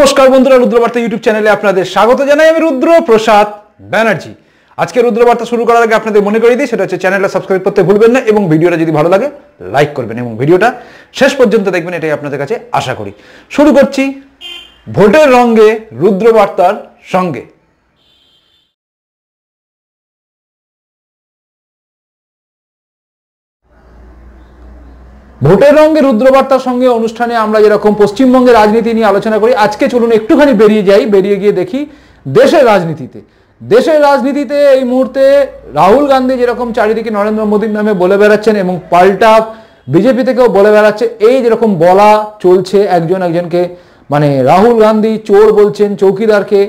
নমস্কার বন্ধুরা রুদ্রবার্তা ইউটিউব চ্যানেলে আপনাদের স্বাগত জানাই আমি রুদ্র প্রসাদ ব্যানার্জি। আজকে রুদ্রবার্তা শুরু করার আগে আপনাদের মনে করিয়ে দিই, সেটা হচ্ছে চ্যানেলটা সাবস্ক্রাইব করতে ভুলবেন না এবং ভিডিওটা যদি ভালো লাগে লাইক করবেন এবং ভিডিওটা শেষ পর্যন্ত দেখবেন, এটাই আপনাদের কাছে আশা করি। শুরু করছি ভোটের রঙ্গে রুদ্রবার্তার সঙ্গে। ভোটের রঙে রুদ্রবার্তার সঙ্গে অনুষ্ঠানে আমরা যেরকম পশ্চিমবঙ্গের রাজনীতি নিয়ে আলোচনা করি, আজকে চলুন একটুখানি বেরিয়ে যাই, বেরিয়ে গিয়ে দেখি দেশের রাজনীতিতে। দেশের রাজনীতিতে এই মুহূর্তে রাহুল গান্ধী যেরকম চারিদিকে নরেন্দ্র মোদীর নামে বলে বেড়াচ্ছেন এবং পাল্টা বিজেপি থেকেও বলে বেড়াচ্ছে, এই যেরকম বলা চলছে একজন একজনকে মানে রাহুল গান্ধী চোর বলছেন চৌকিদারকে,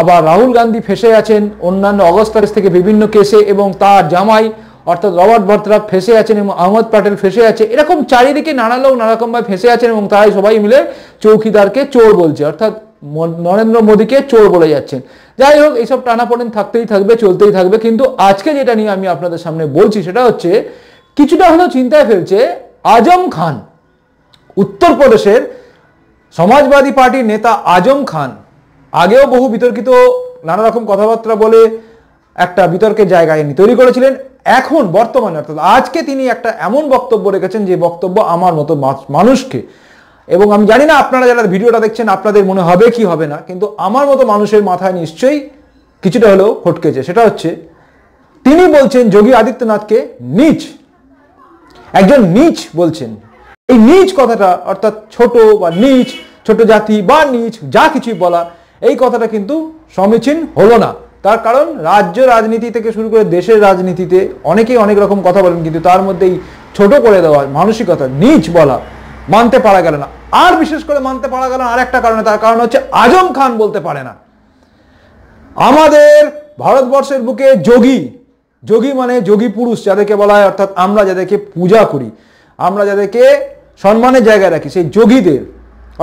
আবার রাহুল গান্ধী ফেসে আছেন অন্যান্য অগস্ট তারিখ থেকে বিভিন্ন কেসে এবং তার জামাই অর্থাৎ রবার্ট ভদ্রা ফেসে আছেন এবং আহমদ প্যাটেল ফেসে আছে। এরকম চারিদিকে নানা লোক নানারকমভাবে ফেসে আছেন এবং তারাই সবাই মিলে চৌকিদারকে চোর বলছে। অর্থাৎ নরেন্দ্র মোদীকে চোর বলে যাচ্ছেন। যাই হোক এইসব টানাপোড়েন থাকতেই থাকবে, চলতেই থাকবে। কিন্তু আজকে যেটা নিয়ে আমি আপনাদের সামনে বলছি সেটা হচ্ছে, কিছুটা হলেও চিন্তায় ফেলছে, আজম খান, উত্তরপ্রদেশের সমাজবাদী পার্টির নেতা আজম খান, আগেও বহু বিতর্কিত, নানা রকম কথাবার্তা বলে একটা বিতর্কের জায়গায় তিনি তৈরি করেছিলেন। এখন বর্তমানে, অর্থাৎ আজকে তিনি একটা এমন বক্তব্য রেখেছেন যে বক্তব্য আমার মতো মানুষকে। এবং আমি জানি না আপনারা যারা ভিডিওটা দেখছেন, আপনাদের মনে হবে কি হবে না, কিন্তু আমার মতো মানুষের মাথায় নিশ্চয়ই কিছুটা হলেও খটকেছে। সেটা হচ্ছে, তিনি বলছেন যোগী আদিত্যনাথকে নিচ, একজন নিচ বলছেন। এই নিচ কথাটা, অর্থাৎ ছোট বা নিচ, ছোট জাতি বা নিচ, যা কিছুই বলা, এই কথাটা কিন্তু সমীচীন হলো না। তার কারণ রাজ্য রাজনীতি থেকে শুরু করে দেশের রাজনীতিতে অনেকেই অনেক রকম কথা বলেন, কিন্তু তার মধ্যেই ছোট করে দেওয়া, মানসিকতা, নিচ বলা মানতে পারা গেল না। আর বিশেষ করে মানতে পারা গেল আর একটা কারণে, তার কারণ হচ্ছে আজম খান বলতে পারে না। আমাদের ভারতবর্ষের বুকে যোগী যোগী মানে যোগী পুরুষ যাদেরকে বলা হয়, অর্থাৎ আমরা যাদেরকে পূজা করি, আমরা যাদেরকে সম্মানের জায়গায় রাখি, সেই যোগীদের,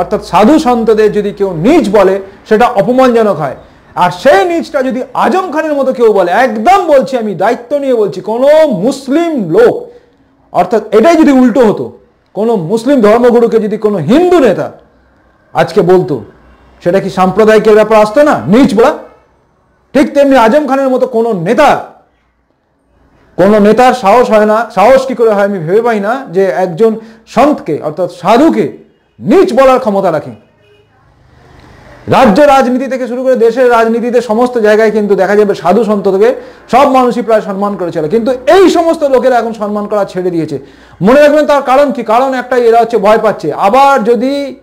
অর্থাৎ সাধু সন্তদের যদি কেউ নিজ বলে, সেটা অপমানজনক হয়। আর সেই নিজটা যদি আজম খানের মতো কেউ বলে, একদম বলছি আমি, দায়িত্ব নিয়ে বলছি, কোনো মুসলিম লোক, অর্থাৎ এটাই যদি উল্টো হতো, কোনো মুসলিম ধর্মগুরুকে যদি কোনো হিন্দু নেতা আজকে বলতো, সেটা কি সাম্প্রদায়িকের ব্যাপার আসতো না? নিচ বলা। ঠিক তেমনি আজম খানের মতো কোনো নেতা, কোনো নেতার সাহস হয় না, সাহস কি করে হয় আমি ভেবে পাই না, যে একজন সন্তকে, অর্থাৎ সাধুকে নিচ বলার ক্ষমতা রাখে। রাজ্য রাজনীতি থেকে শুরু করে দেশের রাজনীতিতে সমস্ত জায়গায় কিন্তু দেখা যাবে সাধু সন্তকে সব মানুষই প্রায় সম্মান করে চলে কিন্তু এই সমস্ত লোকেরা এখন সম্মান করা ছেড়ে দিয়েছে। মনে রাখবেন তার কারণ কি? কারণ একটাই এরা হচ্ছে ভয় পাচ্ছে। আবার যদি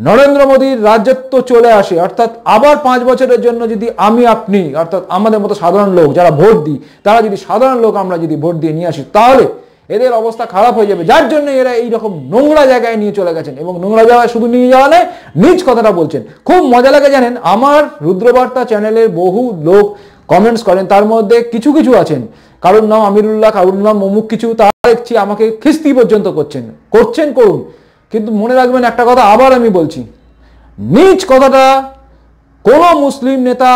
নরেন্দ্র মোদীর রাজ্যত্ব চলে আসে, অর্থাৎ আবার পাঁচ বছরের জন্য যদি আমি আপনি, অর্থাৎ আমাদের মতো সাধারণ লোক যারা ভোট দিই, তারা যদি সাধারণ লোক আমরা যদি ভোট দিয়ে নিয়ে আসি, তাহলে এদের অবস্থা খারাপ হয়ে যাবে। যার জন্য এরা এই রকম নোংরা জায়গায় নিয়ে চলে গেছেন এবং নোংরা জায়গায় শুধু নিয়ে যাওয়া নয়, নিজ কথাটা বলছেন। খুব মজা লাগে জানেন, আমার রুদ্রবার্তা চ্যানেলের বহু লোক কমেন্টস করেন, তার মধ্যে কিছু কিছু আছেন। কারোর নাম আমিরুল্লাহ, কারোর নাম অমুক কিছু তা দেখছি আমাকে খিস্তি পর্যন্ত করছেন। করছেন করুন, কিন্তু মনে রাখবেন একটা কথা আবার আমি বলছি। নিজ কথাটা কোনো মুসলিম নেতা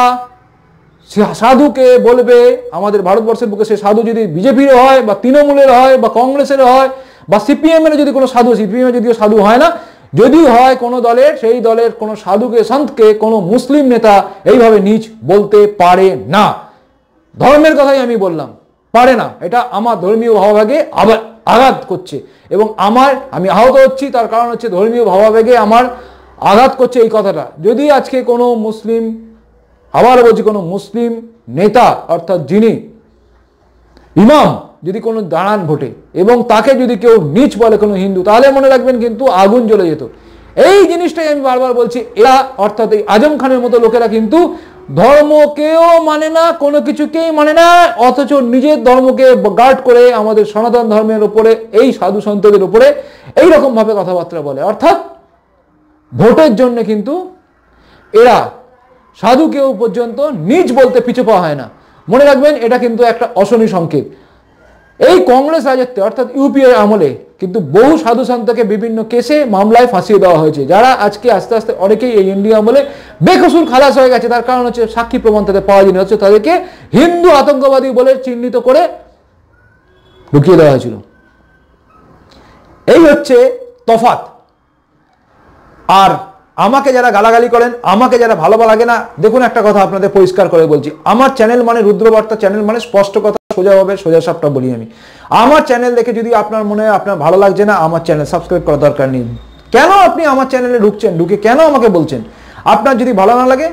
সে- সাধুকে বলবে, আমাদের ভারতবর্ষের বুকে সে সাধু যদি বিজেপির হয় বা তৃণমূলের হয় বা কংগ্রেসের হয় বা সিপিএম এর যদি কোনো সাধু, সিপিএম যদিও সাধু হয় না যদি হয় কোনো দলের, সেই দলের কোনো সাধুকে, সন্তকে কোনো মুসলিম নেতা এইভাবে নিজ বলতে পারে না। ধর্মের কথাই আমি বললাম, পারে না। এটা আমার ধর্মীয় ভাবাবেগে আবার আঘাত করছে এবং আমার, আমি আহত হচ্ছি, তার কারণ হচ্ছে ধর্মীয় ভাবাবেগে আমার আঘাত করছে এই কথাটা। যদি আজকে কোনো মুসলিম আবার বলছি কোনো মুসলিম নেতা, অর্থাৎ যিনি ইমাম যদি কোনো দাঁড়ান ভোটে এবং তাকে যদি কেউ নিচ বলে কোনো হিন্দু, তাহলে মনে রাখবেন কিন্তু আগুন জ্বলে যেত। এই জিনিসটাই আমি বারবার বলছি, এরা অর্থাৎ এই আজম খানের মতো লোকেরা কিন্তু ধর্মকেও মানে না, কোনো কিছুকেই মানে না, অথচ নিজের ধর্মকে গার্ড করে আমাদের সনাতন ধর্মের উপরে, এই সাধু সন্তদের উপরে এই রকম ভাবে কথাবার্তা বলে। অর্থাৎ ভোটের জন্য কিন্তু এরা সাধু কেউ পর্যন্ত নিজ বলতে পিছু পাওয়া হয় না। মনে রাখবেন, এটা কিন্তু একটা অশনি সংকেত। এই কংগ্রেস রাজত্বে, অর্থাৎ ইউপিএ আমলে, কিন্তু বহু সাধু সন্তকে বিভিন্ন কেসে মামলায় ফাঁসিয়ে দেওয়া হয়েছে। যারা আজকে আস্তে আস্তে অনেকেই এই ইন্ডিয়া আমলে বেকসুর খালাস হয়ে গেছে। তার কারণ হচ্ছে সাক্ষী প্রমাণ তাদের পাওয়া যায়নি। হচ্ছে তাদেরকে হিন্দু আতঙ্কবাদী বলে চিহ্নিত করে ঢুকিয়ে দেওয়া হয়েছিল। এই হচ্ছে তফাত আর আমাকে যারা গালাগালি করেন, আমাকে যারা ভালো লাগে না, দেখুন একটা কথা আপনাদের পরিষ্কার করে বলছি। আমার চ্যানেল মানে রুদ্রবার্তা চ্যানেল মানে স্পষ্ট কথা সোজাভাবে সোজা সাপটা বলি আমি। আমার চ্যানেল দেখে যদি আপনার মনে হয় আপনার ভালো লাগছে না, আমার চ্যানেল সাবস্ক্রাইব করার দরকার নেই। কেন আপনি আমার চ্যানেলে ঢুকছেন? ঢুকে কেন আমাকে বলছেন? আপনার যদি ভালো না লাগে,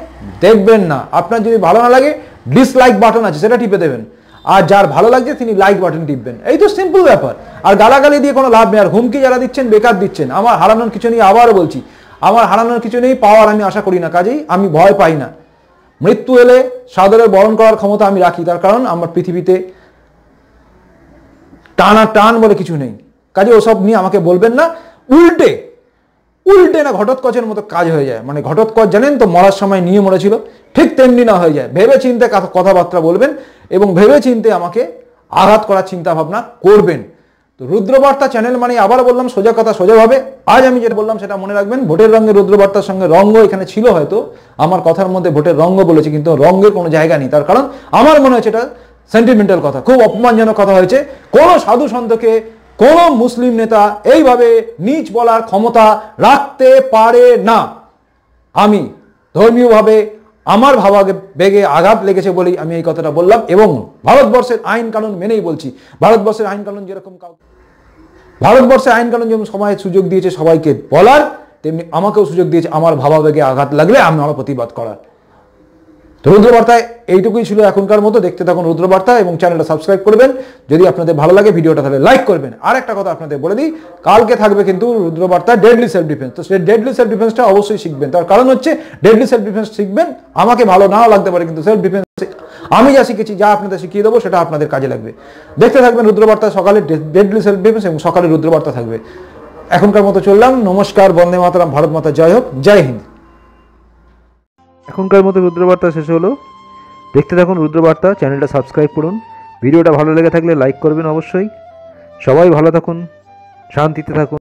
দেখবেন না। আপনার যদি ভালো না লাগে ডিসলাইক বাটন আছে, সেটা টিপে দেবেন। আর যার ভালো লাগছে, তিনি লাইক বাটন টিপবেন। এই তো সিম্পল ব্যাপার। আর গালাগালি দিয়ে কোনো লাভ নেই। আর হুমকি যারা দিচ্ছেন, বেকার দিচ্ছেন। আমার হারানোর কিছু নিয়ে আবারও বলছি। আমার হারানোর কিছু নেই পাওয়ার আমি আশা করি না, কাজেই আমি ভয় পাই না। মৃত্যু এলে সাদরে বরণ করার ক্ষমতা আমি রাখি, তার কারণ আমার পৃথিবীতে টানা টান বলে কিছু নেই। কাজে ওসব নিয়ে আমাকে বলবেন না, উল্টে উল্টে না ঘটোৎকচের মতো কাজ হয়ে যায়। মানে ঘটোৎকচ জানেন তো, মরার সময় নিয়ে মরেছিল, ঠিক তেমনি না হয়ে যায়। ভেবে চিন্তে কথাবার্তা বলবেন এবং ভেবে চিন্তে আমাকে আঘাত করার চিন্তা ভাবনা করবেন। তো রুদ্রবার্তা চ্যানেল মানে আবার বললাম সোজা কথা সোজাভাবে আজ আমি যেটা বললাম সেটা মনে রাখবেন, ভোটের রঙে রুদ্রবার্তার সঙ্গে রঙ্গ এখানে ছিল হয়তো, আমার কথার মধ্যে ভোটের রঙ্গ বলেছে কিন্তু রঙ্গের কোনো জায়গা নেই, তার কারণ আমার মনে হচ্ছে এটা সেন্টিমেন্টাল কথা, খুব অপমানজনক কথা হয়েছে। কোন সাধু সন্তকে, কোন মুসলিম নেতা এইভাবে নিচ বলার ক্ষমতা রাখতে পারে না। আমি ধর্মীয়ভাবে আমার ভাবা বেগে আঘাত লেগেছে বলেই আমি এই কথাটা বললাম এবং ভারতবর্ষের আইন কানুন মেনেই বলছি। ভারতবর্ষের আইন কানুন যেরকম ভারতবর্ষের আইন কানুন যেমন সময়ের সুযোগ দিয়েছে সবাইকে বলার, তেমনি আমাকেও সুযোগ দিয়েছে আমার ভাবাবেগে আঘাত লাগলে আমি আমার প্রতিবাদ করার। তো রুদ্রবার্তায় এইটুকুই ছিল এখনকার মতো। দেখতে থাকুন রুদ্রবার্তা এবং চ্যানেলটা সাবস্ক্রাইব করবেন। যদি আপনাদের ভালো লাগে ভিডিওটা, তাহলে লাইক করবেন। আর একটা কথা আপনাদের বলে দিই, কালকে থাকবে কিন্তু রুদ্রবার্তা ডেডলি সেলফ ডিফেন্স তো সেই ডেডলি সেলফ ডিফেন্সটা অবশ্যই শিখবেন। তার কারণ হচ্ছে ডেডলি সেলফ ডিফেন্স শিখবেন, আমাকে ভালো নাও লাগতে পারে, কিন্তু সেলফ ডিফেন্স আমি যা শিখেছি, যা আপনাদের শিখিয়ে দেবো, সেটা আপনাদের কাজে লাগবে। দেখতে থাকবেন রুদ্রবার্তা, সকালে ডেডলি সেলফ ডিফেন্স এবং সকালে রুদ্রবার্তা থাকবে। এখনকার মতো চললাম। নমস্কার, বন্দে মাতারাম, ভারত মাতা, জয় হোক, জয় হিন্দ। এখনকার মতো রুদ্রবার্তা শেষ হলো। দেখতে থাকুন রুদ্রবার্তা, চ্যানেলটা সাবস্ক্রাইব করুন। ভিডিওটা ভালো লেগে থাকলে লাইক করবেন অবশ্যই। সবাই ভালো থাকুন, শান্তিতে থাকুন।